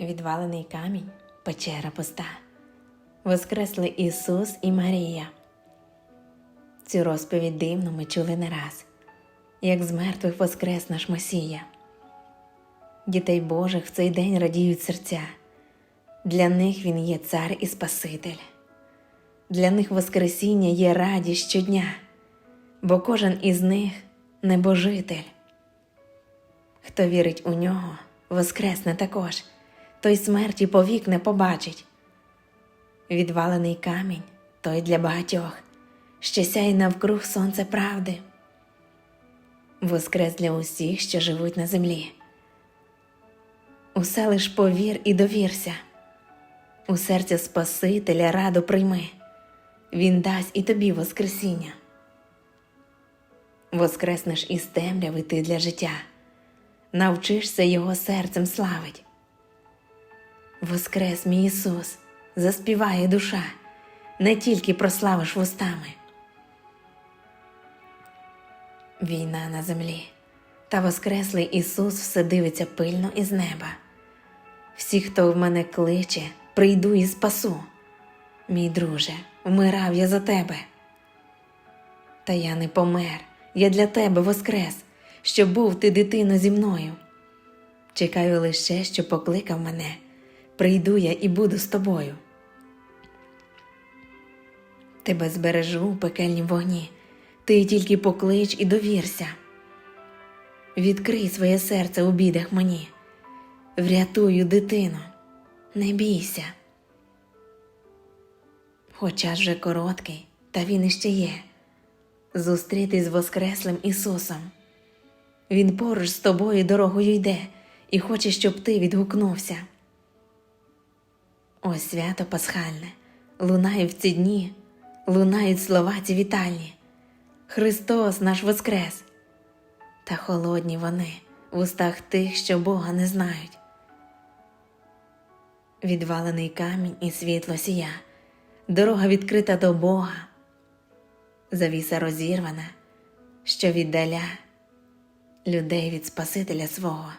Відвалений камінь, печера пуста. Воскресли Ісус і Марія. Цю розповідь дивну ми чули не раз, як з мертвих воскрес наш Месія. Дітей Божих в цей день радіють серця. Для них Він є цар і Спаситель. Для них Воскресіння є радість щодня, бо кожен із них небожитель. Хто вірить у нього, воскресне також, той смерті повік не побачить. Відвалений камінь той для багатьох, що сяє навкруг сонце правди. Воскрес для усіх, що живуть на землі. Усе лиш повір і довірся. У серця Спасителя раду прийми, Він дасть і тобі Воскресіння. Воскреснеш із темряви ти для життя, навчишся Його серцем славить. Воскрес мій Ісус, заспіває душа, не тільки прославиш вустами. Війна на землі, та Воскреслий Ісус все дивиться пильно із неба. Всі, хто в мене кличе, прийду і спасу. Мій друже, вмирав я за тебе. Та я не помер, я для тебе воскрес, щоб був ти дитино зі мною. Чекаю лише, що покликав мене, прийду я і буду з тобою. Тебе збережу у пекельнім вогні, ти тільки поклич і довірся. Відкрий своє серце у бідах мені, врятую дитину, не бійся. Хоча вже короткий, та він іще є. Зустрітись з Воскреслим Ісусом. Він поруч з тобою дорогою йде і хоче, щоб ти відгукнувся. Ось свято Пасхальне, лунає в ці дні, лунають слова ці вітальні. Христос наш Воскрес, та холодні вони в устах тих, що Бога не знають. Відвалений камінь і світло сія, дорога відкрита до Бога, завіса розірвана, що віддаля людей від Спасителя свого.